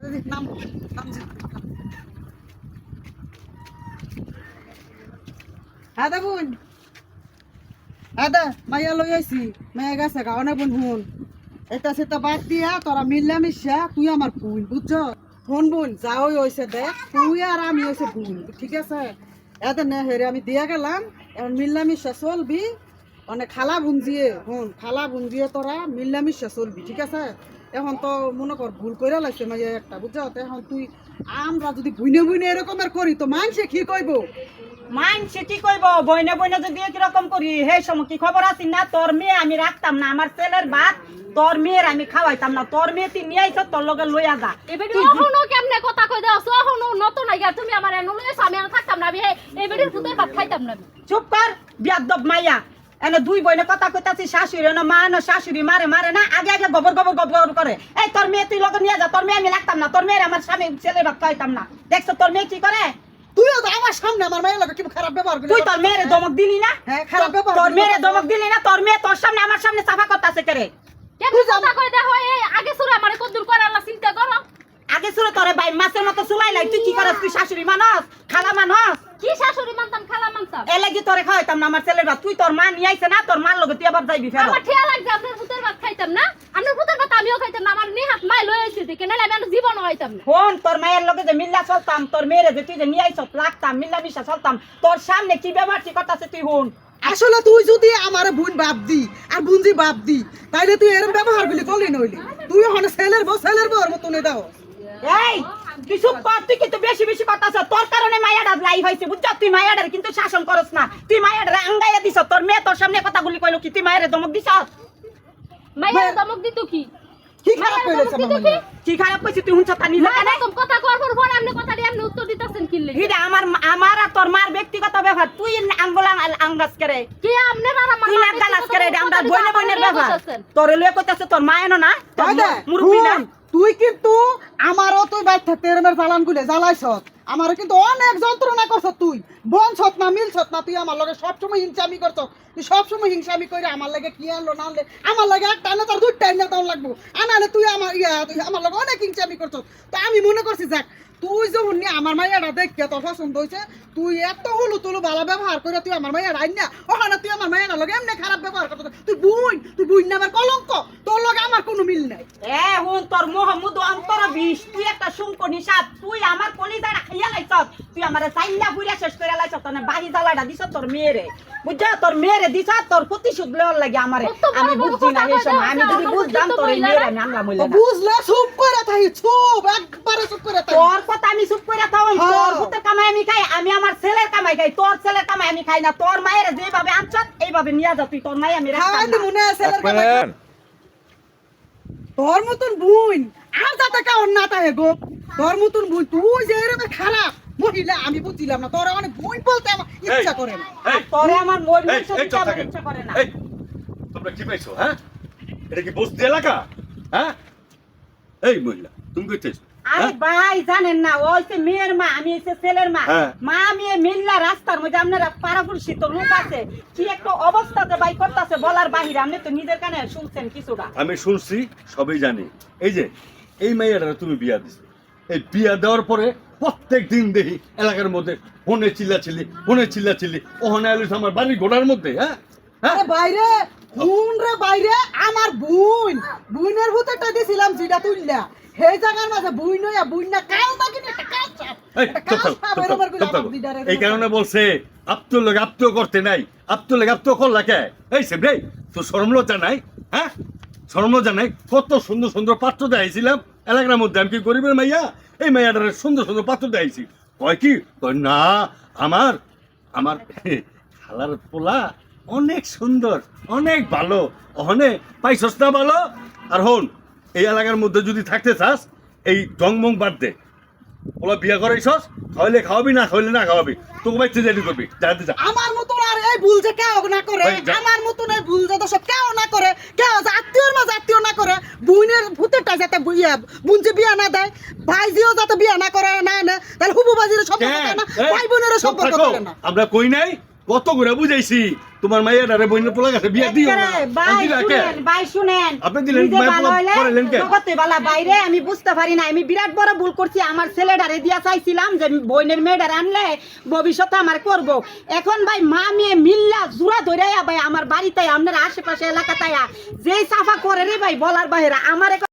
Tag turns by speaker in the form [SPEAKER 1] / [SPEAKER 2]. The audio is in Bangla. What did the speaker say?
[SPEAKER 1] নাম নাম হ্যাঁ দা বোন হ্যাঁ দা মাইয়া লই আইছি গাও বোন হুন এটা সেটা বাদ দিয়া, তোরা মিললা মিশা তুই আমার বোন, বুঝছ? ফোন বোন, যা ওই হয়েছে দেখ, তুই আর আমি হয়েছে বোন, ঠিক আছে? এতে না হেরে আমি দিয়া গেলাম, এখন মিললা মিশা চলবি। অনেক খালা বুঞ্জিয়ে হুন খালা বুঞ্জিয়ে তোরা মিললা মিশা চলবি, ঠিক আছে? এখন তো মনে কর ভুল করে লাগছে মাইয়া একটা বুঝছ? এখন তুই আমরা যদি বুইনে বুইনে এরকমের করি তো মানুষে কি কইব?
[SPEAKER 2] মানছে কি কইব? বইনে বইনে যদি কীরকম করি হে সময় কি খবর আছি না? তোর মেয়ে আমি রাখতাম না আমার ছেলের ভাত তোর মেয়ের আমি খাওয়াইতাম না তোর মেয়ে তুই নিয়ে আইছ তোর লগে লইয়া যা।
[SPEAKER 3] এবারে অহনো কেমনে কথা কই দাও? অহনো নতুন আইয়া তুমি আমার এনু লইছ আমি আর থাকতাম না আমি এবারে ভূতের ভাত খাইতাম না।
[SPEAKER 2] চুপ কর বিয়াদব মাইয়া। এনে দুই বইনে কথা কইতাছি শাশুড়ি না মা না শাশুড়ি মারে মারে না আগে আগে গোবর গোবর গোবর করে। এই তোর মেয়ে তুই লগে নিয়ে যা তোর মেয়ে আমি রাখতাম না তোর মেয়ের আমার স্বামী ছেলের ভাত খাওয়াইতাম না। দেখছ তোর মেয়ে কি করে?
[SPEAKER 1] তুইও তো আমার সামনে আমার মায়ের লাগে কি খারাপ ব্যবহার করলি
[SPEAKER 2] তুই তোর মেয়েরে দমক দিলি না?
[SPEAKER 1] হ্যাঁ, খারাপ ব্যাপার।
[SPEAKER 2] তোর মেয়েরে দমক দিলি না তোর মেয়ে তোর সামনে আমার সামনে সাফা করতেছে করে?
[SPEAKER 3] কেমনে কথা কই দেখো এই আগে সুরে আমার কদ্দুর করে আল্লাহ চিন্তা করো।
[SPEAKER 2] আগে শুরু তোরে ভাই মাছের মতো চুলাই লাই তুই কি করস তুই শাশুড়ি মানস খালা মানস
[SPEAKER 3] কি শাশুড়ি মানতাম খালা মানতাম
[SPEAKER 2] এ লাগি তোরে খাওয়াইতাম না আমার ছেলের ভাত। তুই তোর মা নিয়ে আইছে না তোর মার লগে তুই আবার যাইবি ফেরত।
[SPEAKER 3] আমার ঠিয়া লাগছে আপনার ভূতের ভাত খাইতাম না? আপনার ভূতের ভাত আমিও খাইতাম না আমার নিহাত মাই লই আইছে দেখে নাহলে আমি আর জীবনও খাইতাম না।
[SPEAKER 2] ফোন তোর মায়ের লগে যে মিল্লা চলতাম তোর মেয়েরে যে তুই যে নিয়ে আইছ লাগতাম মিল্লা মিশা চলতাম তোর সামনে কি ব্যবহার কি করতাছে তুই হুন
[SPEAKER 1] আসলে তুই যদি আমার বোন বাপ দি আর বুনজি বাপ দি তাইলে তুই এরকম ব্যবহার গুলি করলি নইলি। তুই ওখানে ছেলের বউ ছেলের বউর মতন দাও।
[SPEAKER 2] এই চুপ কর তুই কিন্তু বেশি বেশি কারণে লাই হইছে বুঝছ? তুই মায়াডার কিন্তু শাসন করস না। তুই মায়াডার আঙ্গাইয়া দিছ তোর মেয়ে তোর সামনে কথাগুলি কইলো কি? তুই মায়ের দমক দিছ
[SPEAKER 3] মাইয়া
[SPEAKER 1] মা-
[SPEAKER 3] দমক দিত কি?
[SPEAKER 1] কি খারাপ
[SPEAKER 3] মায়ের
[SPEAKER 1] কইলেছে
[SPEAKER 3] দমক দিত কি?
[SPEAKER 2] খারাপ কইছি? তুই হুনছ তা নিজে
[SPEAKER 3] মায়ের
[SPEAKER 2] কেন?
[SPEAKER 3] এরকম কথা পর পর আপনি কথা দিয়ে আপনি উত্তর দিতেছেন কি লেগে?
[SPEAKER 2] আমার আমার আর তোর মার ব্যক্তিগত ব্যাপার তুই আঙ্গুল আঙ্গাস করে
[SPEAKER 3] কি আপনার আর আমার
[SPEAKER 2] তুই না
[SPEAKER 3] মায়ের
[SPEAKER 2] গালাস করে এটা আমরা বইনে বইনের ব্যাপার তোর লয়ে কইতাছে তোর মায়ের না? তোর
[SPEAKER 1] তাই দে,
[SPEAKER 2] মুরব্বি না?
[SPEAKER 1] তুই কিন্তু আমারও তুই বাইর থাকতে এরমের জ্বালান জ্বালাইছ আমারও কিন্তু অনেক যন্ত্রণা করছ তুই। বনছত না, মিল ছত না, তুই আমার লগে সবসময় হিংসামি করছ। তুই সবসময় হিংসামি করে আমার লাগে কি আনলো, না আনলে? আমার লাগে একটা আনলে তার দুইটা আনলে তোর লাগবো। আনালে তুই আমার ইয়া, তুই আমার লগে অনেক হিংসামি করছ। তো আমি মনে করছি, যাক তুই যে নিয়ে আমার মাইয়াটা দেখে তোর পছন্দ হয়েছে? তুই এত হলু তুলু ভালো ব্যবহার করে তুই আমার মাইয়াটা আইন না। ওখানে তুই আমার মাইয়াটা লগে এমনি খারাপ ব্যবহার করছ তুই বুই তুই বুই না আমার কলঙ্ক। তোর লগে আমার কোনো মিল নাই।
[SPEAKER 2] এ, হুন, তোর মোহাম্মদ অন্তর বিষ তুই একটা শুঙ্ক সাপ তুই আমার কলিজাটা খাইয়া লাইছ তুই আমার পুরিয়া শেষ করে লাইছ তোর বাহি জ্বালাটা দিছ তোর মেয়েরে। বুঝছ? তোর মেয়েরে দিছ তোর প্রতিশোধ লওয়ার লাগে আমারে। আমি বুঝছি না এই সময়। আমি যদি বুঝতাম তোর এই মেয়েরে আমি আনলাম
[SPEAKER 1] ও
[SPEAKER 2] হইলে
[SPEAKER 1] বুঝলে? চুপ করে থাকি চুপ একবারে চুপ করে থাকি।
[SPEAKER 2] তোর কথা আমি চুপ করে থাম
[SPEAKER 1] হ্যাঁ।
[SPEAKER 2] তোর ভূতের কামাই আমি খাই আমি আমার ছেলের কামাই খাই তোর ছেলের কামাই আমি খাই না। তোর মায়ের যেভাবে আনছত এইভাবে নিয়ে যা তুই তোর মাই আমি রাখতাম না।
[SPEAKER 1] মনে আছে তোর মতন বুইন আর যাতে কাউন না তাহে গো। তোর মতন বুই তুই যে এরকম খারাপ। মহিলা আমি না। তোর অনেক বুইন বলতে আমার ইচ্ছা করে না।
[SPEAKER 2] আর তোরে আমার। ইচ্ছা করে না।
[SPEAKER 4] তোমরা কি পাইছো হ্যাঁ? এটা কি বস্তি এলাকা? হ্যাঁ? এই মহিলা তুমি কইতেছো
[SPEAKER 2] আরে ভাই জানেন না ওই যে মেয়ের মা আমি হচ্ছে ছেলের মা।
[SPEAKER 4] হ্যাঁ।
[SPEAKER 2] মা মেয়ে মিল্লা রাস্তার মধ্যে আপনারা পাড়াপুরসি তো লোক আছে। কি একটা অবস্থাতে বাই করতেছে বলার বাহিরে আপনি তো নিজের কানে শুনছেন কিছুটা।
[SPEAKER 4] আমি শুনছি সবই জানি। এই যে এই মেয়েটা তুমি বিয়া দিছো। এই বিয়া দেওয়ার পরে প্রত্যেক দিন দেখি এলাকার মধ্যে ফোনে চিল্লাচিল্লি ফোনে চিল্লাচিল্লি। ওখানে আলিস আমার বাড়ি ঘোড়ার মধ্যে হ্যাঁ? হ্যাঁ?
[SPEAKER 1] আরে বাইরে বুন রে বাইরে আমার দিছিলাম যেটা তুললা। সেই জায়গার মাঝে বুইন হইয়া বুইন না কাল একটা কাল
[SPEAKER 4] এই, কারণে বলছে আপ্তুল লোক আপ্ত করতে নাই আপ্তুল লোক আপ্ত করলা কে? এই সে রে তো শরম লজ্জা নাই হ্যাঁ? শরম লজ্জা নাই কত সুন্দর সুন্দর পাত্র দেখাইছিলাম এলাকার মধ্যে আমি কি গরিবের মাইয়া? এই মাইয়াটার সুন্দর সুন্দর পাত্র দেখাইছি। কয় কি? কয়, না, আমার আমার খালার পোলা অনেক সুন্দর, অনেক ভালো। ওখানে পাইছস না ভালো? আর হন, এই এলাকার মধ্যে যদি থাকতে চাস, এই ডংমং বাদ দে। ওলা বিয়া করাইছস, খাওয়াইলে খাওয়াবি না, খাওয়াইলে না খাওয়াবি। তোকে বাইতে যেতে করবি। যাতে
[SPEAKER 1] আমার এই ভুল যে কেউ না করে আমার মতন এই ভুল যে সব কেউ না করে কেউ আত্মীয়র মাঝে আত্মীয় না করে বুইনের ভূতেরটা যাতে বুইয়া বুনছে বিয়া না দেয় ভাইজিও যাতে বিয়া না করে না না তাহলে হুবু বাজির সম্পর্ক? না ভাই বোনের সম্পর্ক না।
[SPEAKER 4] আমরা কই নাই? কত করে বুঝাইছি। তোমার মাইয়ার আরে বইনের পোলা গেছে বিয়া দিও না
[SPEAKER 2] ভাই? শুনেন ভাই শুনেন
[SPEAKER 4] আপনি দিলেন, মায়ের পোলা
[SPEAKER 2] হইলে
[SPEAKER 4] করাইলেন কে?
[SPEAKER 2] জগতে বালা বাইরে আমি বুঝতে পারি না আমি বিরাট বড় ভুল করছি আমার ছেলেটারে দিয়া চাইছিলাম যে বইনের মেয়েটারে আনলে ভবিষ্যতে আমার করব এখন ভাই মা মেয়ে মিল্লা জুড়া ধরে ভাই আমার বাড়িতে আপনার আশেপাশে এলাকাতে যেই সাফা করে রে ভাই বলার বাইরে আমার